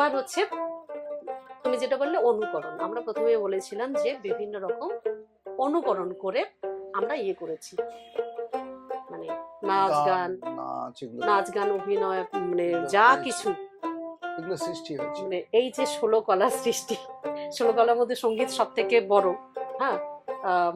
এবার হচ্ছে তুমি যেটা বললে অনুকরণ। আমরা প্রথমে বলেছিলাম যে বিভিন্ন রকম অনুকরণ করে আমরা ইয়ে করেছি। মানে নাচ গান নাচ গান অভিনয় মানে যা কিছু। এগুলো সৃষ্টি হয়েছে। মানে এই যে ষোলো কলা সৃষ্টি ষোলো কলার মধ্যে সংগীত সব থেকে বড় হ্যাঁ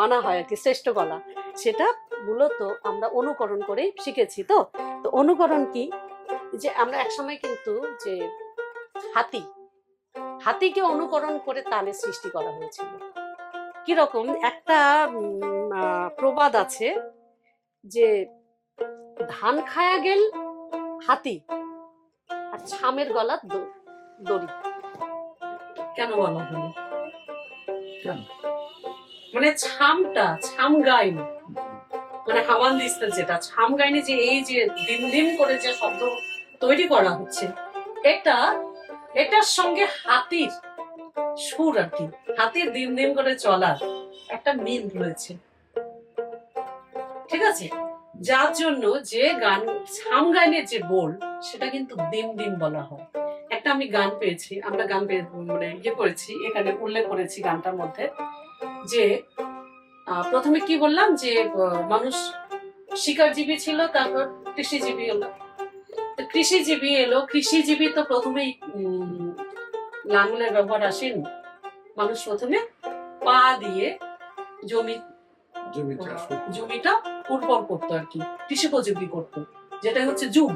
মানা হয় আর কি শ্রেষ্ঠ কলা। সেটা মূলত আমরা অনুকরণ করেই শিখেছি তো। তো অনুকরণ কি? যে আমরা একসময় কিন্তু যে হাতি। হাতিকে অনুকরণ করে তালের সৃষ্টি করা হয়েছিল। কীরকম? একটা প্রবাদ আছে যে ধান খায়া গেল হাতি আর ছামের গলা দড়ি। কেন বলা হলো মানে ছামটা, ছাম গাইনি। মানে হাওয়ান দিস্তা যেটা, ছাম গাইনি যে এই যে দিন দিন করে যে শব্দ তৈরি করা হচ্ছে, এটা এটার সঙ্গে হাতির সুর আর কি। হাতির দিন দিন করে চলার একটা মিল রয়েছে। ঠিক আছে? যার জন্য যে গান ছাম গানের যে বোল, সেটা কিন্তু দিন দিন বলা হয়। একটা আমি গান পেয়েছি, আমরা গান পেয়ে মানে ইয়ে করেছি, এখানে উল্লেখ করেছি গানটার মধ্যে যে প্রথমে কি বললাম যে মানুষ শিকারজীবী ছিল, তারপর কৃষিজীবী এলো তো কৃষিজীবী এলো কৃষিজীবী তো প্রথমেই উম, লাঙলের ব্যবহার আসেন। মানুষ প্রথমে পা দিয়ে জমি। জমিটা উর্বর করতো আর কি কৃষি উপযোগী করতো যেটা হচ্ছে জুম।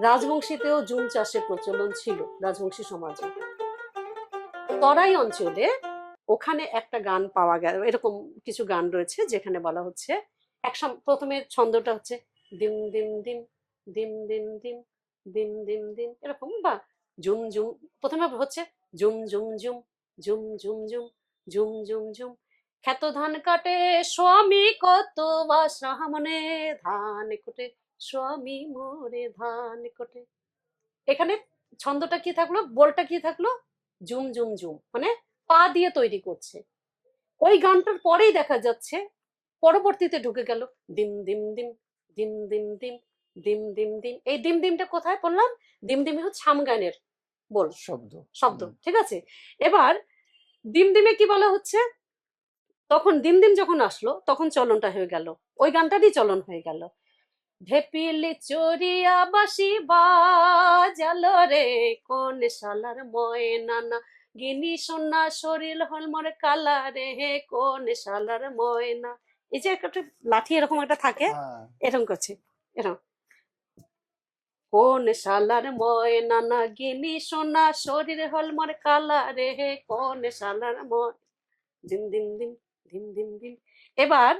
রাজবংশীতেও জুম চাষের প্রচলন ছিল রাজবংশী সমাজে। তরাই অঞ্চলে ওখানে একটা গান পাওয়া গেল এরকম কিছু গান রয়েছে যেখানে বলা হচ্ছে এক প্রথমে ছন্দটা হচ্ছে দিম দিম দিম দিম দিম দিম দিম দিম দিম এরকম বা জুম জুম প্রথমে হচ্ছে জুম জুম জুম জুম জুম জুম ঝুম জুম জুম খ্যাত ধান কাটে স্বামী কত বা সামনে ধান কোটে স্বামী মোরে ধান কোটে এখানে ছন্দটা কি থাকল বলটা কি থাকল জুম জুম জুম মানে পা দিয়ে তৈরি করছে ওই গানটার পরেই দেখা যাচ্ছে পরবর্তীতে ঢুকে গেল দিম দিম দিম দিম দিম দিম দিম দিম দিম এই দিম দিমটা কোথায় পড়লাম? দিম দিম হচ্ছে ছাম গানের বল। শব্দ। শব্দ ঠিক আছে? এবার দিম দিমে কি বলা হচ্ছে? তখন দিম দিম যখন আসলো তখন চলনটা হয়ে গেল। ওই গানটারই চলন হয়ে গেল। ঢেপিলি চড়িয়া বাসি বাজালো রে কোন শালার ময়না না গিনি সোনা শরীর হলমরে কালা রে হে কোন শালার ময়না। এই যে একটা লাঠি এরকম একটা থাকে হ্যাঁ। এরকম করছে এরকম কোন শালার ময়না না গিনি সোনা শরীর হলমার কালা রে হে কোন শালার ময় দিন দিন দিন দিন দিন দিন এবার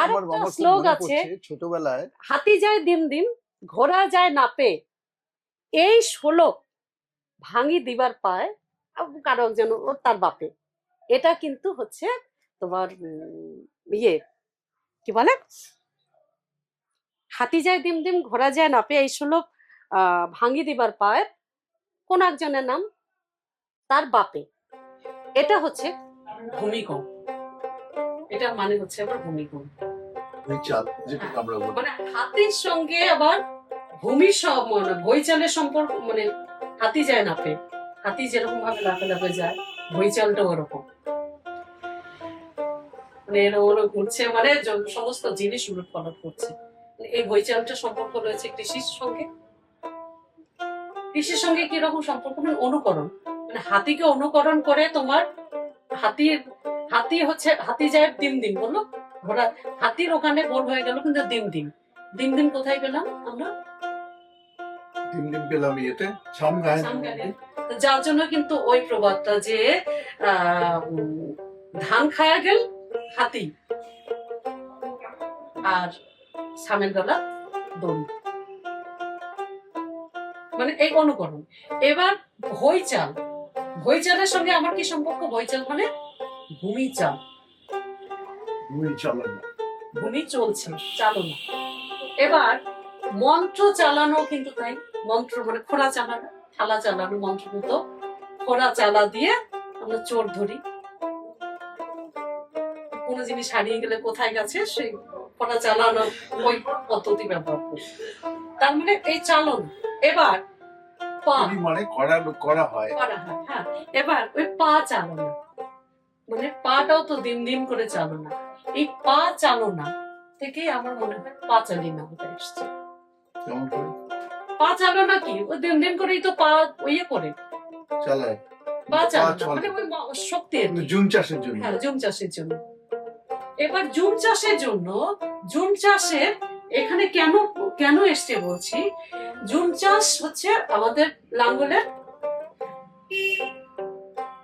আর একটা শ্লোক আছে। ছোটবেলায় হাতি যায় দিন দিন ঘোড়া যায় না পে এই ষোলক ভাঙি দিবার পায় আব কারও একজন ও তার বাপে। এটা কিন্তু হচ্ছে তোমার ইয়ে কি বলে? হাতি যায় দিম দিম ঘোরা যায় না পে এই সুলভ আহ ভাঙি দিবার পায়। কোন একজনের নাম? তার বাপে। এটা হচ্ছে ভূমিকম্প। এটার মানে হচ্ছে আবার ভূমিকম্প। মানে হাতির সঙ্গে আবার ভূমি সব মানে বইচালের সম্পর্ক মানে হাতি যায় নাপে। হাতি যেরকম ভাবে লাফে লাফে যায় বইচালটাও ওরকম। মানে এরকম ওরকম ঘুরছে মানে সমস্ত জিনিস উলট পালট করছে। এই বইচালটা সম্পর্ক রয়েছে কৃষির সঙ্গে। কৃষির সঙ্গে কি রকম সম্পর্ক? মানে অনুকরণ। মানে হাতিকে অনুকরণ করে তোমার হাতির হাতি হচ্ছে হাতি যায় দিন দিন বলল? ঘোড়া হাতির ওখানে গোল হয়ে গেল কিন্তু দিন দিন। দিন দিন কোথায় পেলাম আমরা? দিন দিন পেলাম ইয়েতে যার জন্য কিন্তু ওই প্রবাদটা যে আহ, ধান খায়া গেল হাতি। আর সামের গলা দড়ি। মানে এই অনুকরণ। এবার ভই চাল ভই চালের সঙ্গে আমার কি সম্পর্ক? ভই চাল মানে ভূমি চাল ভূমি চলছে চালনা। এবার মন্ত্র চালানো কিন্তু তাই। মন্ত্র মানে খোলা চালানো থালা চালানো মন্ত্র মতো। খোলা চালা দিয়ে আমরা চোর ধরি। কোনো জিনিস হারিয়ে গেলে কোথায় গেছে সেই খোলা চালানো ওই পদ্ধতি ব্যবহার করি। তার মানে এই চালন এবার পা মানে করা করা হয়। করা হয় হ্যাঁ। এবার ওই পা চালনা মানে পাটাও তো দিন দিন করে চালনা। এই পা চালনা থেকেই আমার মনে হয় পাঁচালি নামটা এসছে। পা চালনা কি? ও দিন দিন করেই তো পা ইয়ে করে। চালায়। পা চালনা মানে ওই শক্তি জুম চাষের জন্য। হ্যাঁ জুম চাষের জন্য। এবার জুম চাষের জন্য জুম চাষের এখানে কেন কেন এসছে বলছি? জুম চাষ হচ্ছে আমাদের লাঙ্গলের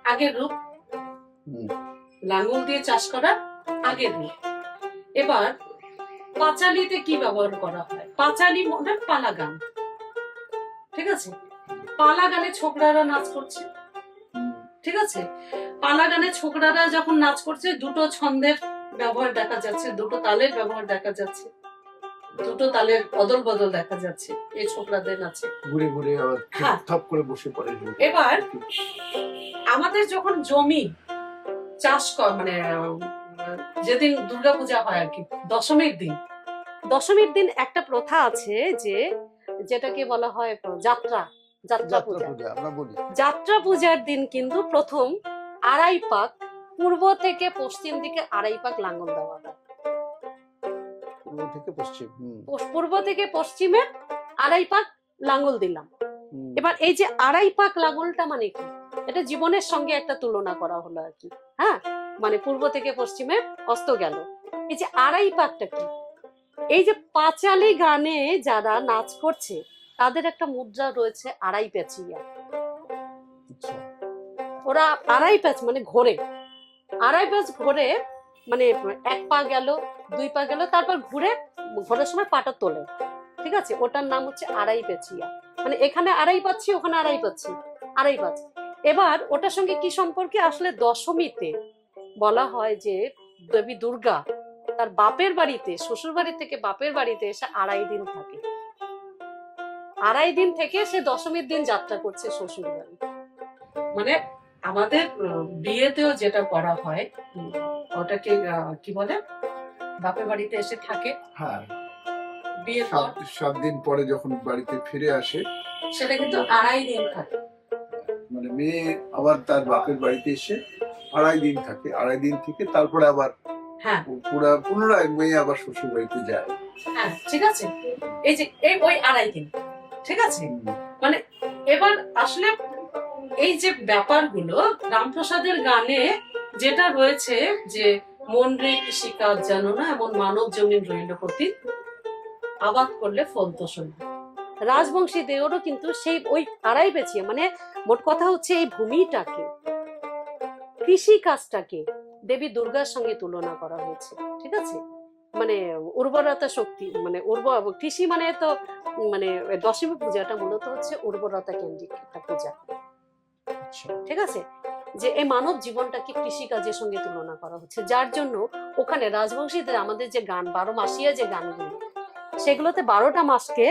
আগের রূপ। লাঙ্গল দিয়ে চাষ করার আগের রূপ। এবার পাঁচালিতে কি ব্যবহার করা হয়? পাঁচালি মানে পালা গান ঠিক আছে? পালা গানে ছোকরারা নাচ করছে। ঠিক আছে? পালা গানে ছোকরারা যখন নাচ করছে দুটো ছন্দের ব্যবহার দেখা যাচ্ছে দুটো তালের ব্যবহার দেখা যাচ্ছে দুটো তালের অদল বদল দেখা যাচ্ছে এই ছোকরাদের নাচে ঘুরে ঘুরে হ্যাঁ। থপ করে বসে পড়ে এবার আমাদের যখন জমি চাষ কর মানে যেদিন দুর্গাপূজা হয় আর কি দশমীর দিন। দশমীর দিন একটা প্রথা আছে যে যেটাকে বলা হয় যাত্রা যাত্রা পূজা। যাত্রা পূজার দিন কিন্তু প্রথম আড়াই পাক পূর্ব থেকে পশ্চিম দিকে আড়াই পাক লাঙ্গল দেওয়া হয়। পূর্ব থেকে পশ্চিম পূর্ব থেকে পশ্চিমে আড়াই পাক লাঙ্গল দিলাম। এবার এই যে আড়াই পাক লাঙ্গলটা মানে কি? এটা জীবনের সঙ্গে একটা তুলনা করা হলো আর কি। হ্যাঁ? মানে পূর্ব থেকে পশ্চিমে অস্ত গেল। এই যে আড়াই পাকটা কি? এই যে পাঁচালি গানে যারা নাচ করছে তাদের একটা মুদ্রা রয়েছে আড়াই পেঁচিয়া আচ্ছা। ওরা আড়াই প্যাচ মানে ঘোরে। আড়াই প্যাচ ঘোরে মানে এক পা গেল, দুই পা গেল, তারপর ঘুরে ঘোরার সময় পাটা তোলে। ঠিক আছে? ওটার নাম হচ্ছে আড়াই পেঁচিয়া মানে এখানে আড়াই পাচ্ছি ওখানে আড়াই পাচ্ছি আড়াই পাঁচ এবার ওটার সঙ্গে কি সম্পর্কে? আসলে দশমীতে বলা হয় যে দেবী দুর্গা তার বাপের বাড়িতে, শ্বশুর বাড়ি থেকে বাপের বাড়িতে এসে আড়াই দিন থাকে। আড়াই দিন থেকে সে দশমীর দিন যাত্রা করছে শ্বশুর বাড়ি। মানে আমাদের বিয়েতেও যেটা করা হয় ওটাকে কি বলে বাপের বাড়িতে এসে থাকে। হ্যাঁ। বিয়ের পর। সাত দিন পরে যখন বাড়িতে ফিরে আসে সেটা কিন্তু আড়াই দিন থাকে। মানে মেয়ে আবার তার বাপের বাড়িতে এসে আড়াই দিন থাকে। আড়াই দিন থেকে তারপরে আবার হ্যাঁ। পুরা পুনরায় মেয়ে আবার শ্বশুর বাড়িতে যায়। হ্যাঁ ঠিক আছে। এই যে এই ওই আড়াই দিন ঠিক আছে? হুম, এবার আসলে এই যে ব্যাপারগুলো, রামপ্রসাদের গানে যেটা রয়েছে যে মন রে কৃষিকাজ জানো না, এমন মানব জমিন রইল প্রতি আবাদ করলে ফল তো রাজবংশী দেওরও কিন্তু সেই ওই আড়াই পেঁচিয়ে মানে মোট কথা হচ্ছে এই ভূমিটাকে কৃষি কাজটাকে দেবী দুর্গার সঙ্গে তুলনা করা হয়েছে, ঠিক আছে? মানে উর্বরতা শক্তি মানে উর্বর, কৃষি মানে তো মানে দশমী পূজাটা মূলত হচ্ছে উর্বরতা কেন্দ্রিক একটা পূজা। ঠিক আছে? যে এই মানব জীবনটাকে কৃষি কাজের সঙ্গে তুলনা করা হচ্ছে। যার জন্য ওখানে রাজবংশীদের আমাদের যে গান, বারো মাসিয়া যে গানগুলো, সেগুলোতে বারোটা মাসকে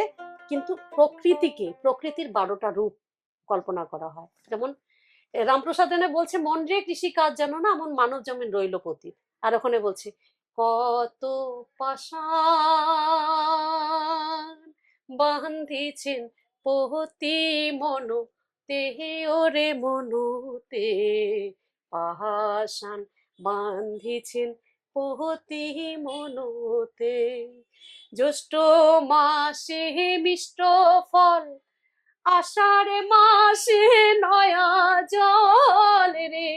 কিন্তু প্রকৃতিকে, প্রকৃতির বারোটা রূপ কল্পনা করা হয়। যেমন রামপ্রসাদ এনে বলছে, মন রে কৃষি কাজ জানো না, এমন মানব জমিন রইল পতি আর ওখানে বলছে, কত পাশান বান্ধিছেন পতি মনো তেহে ওরে মনুতে। পাহাসান বান্ধিছেন পহতি মনুতে। জ্যৈষ্ঠ মাসে মিষ্ট ফল, আষাঢ় মাসে নয়া জল রে।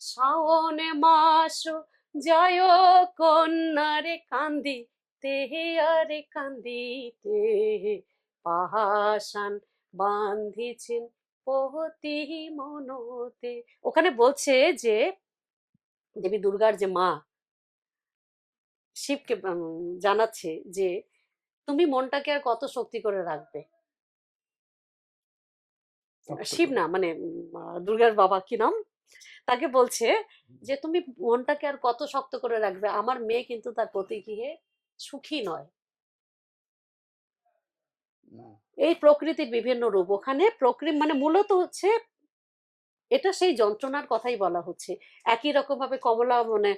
শ্রাবণ মাস জয় কন্যারে কান্দি তেহে আরে কান্দিতে পাহাসান বান্ধিছেন পহতি মনতে। ওখানে বলছে যে দেবী দুর্গার যে মা শিবকে জানাচ্ছে যে তুমি মনটাকে আর কত শক্তি করে রাখবে? শিব না মানে দুর্গার বাবা কি নাম? তাকে বলছে যে তুমি মনটাকে আর কত শক্ত করে রাখবে? আমার মেয়ে কিন্তু তার প্রতিগৃহে সুখী নয়। এই প্রকৃতির বিভিন্ন রূপ। ওখানে প্রকৃতি মানে মূলত হচ্ছে এটা সেই যন্ত্রণার কথাই বলা হচ্ছে। একই রকম ভাবে কমলা মানে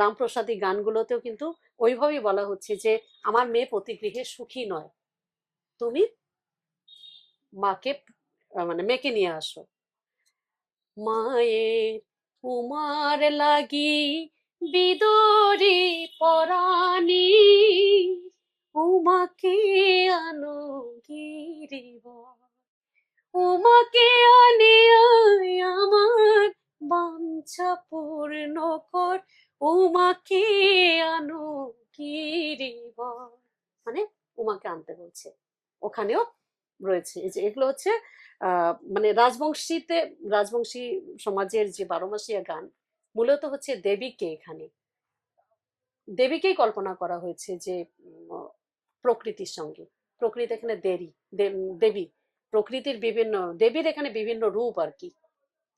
রামপ্রসাদী গানগুলোতেও কিন্তু ওইভাবেই বলা হচ্ছে যে, আমার মেয়ে প্রতিগৃহে সুখী নয়। তুমি মাকে মানে মেয়েকে নিয়ে আসো। মায়ের উমার লাগি বিদরি পরাণী উমাকে আনো গিরিবর উমাকে আনে আমার বাঞ্ছা পূর্ণ কর। উমাকে আনো মানে উমাকে আনতে বলছে। ওখানেও রয়েছে। এই যে এগুলো হচ্ছে মানে রাজবংশীতে, রাজবংশী সমাজের যে বারো মাসিয়া গান, মূলত হচ্ছে দেবীকে এখানে। দেবীকেই কল্পনা করা হয়েছে যে প্রকৃতির সঙ্গে। প্রকৃতি এখানে দেবী দে- দেবী। প্রকৃতির বিভিন্ন, দেবীর এখানে বিভিন্ন রূপ আর কি।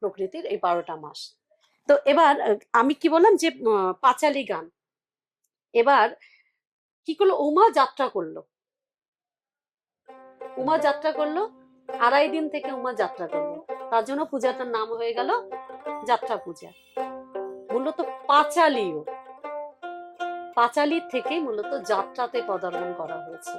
প্রকৃতির এই বারোটা মাস। তো এবার আমি কি বললাম যে পাঁচালী গান। এবার কি করল? উমা যাত্রা করল। উমা যাত্রা করল, আড়াই দিন থেকে উমা যাত্রা করল। তার জন্য পূজাটার নাম হয়ে গেল যাত্রা পূজা। মূলত পাঁচালীও। পাঁচালীর থেকে মূলত যাত্রাতে পদার্পণ করা হয়েছে।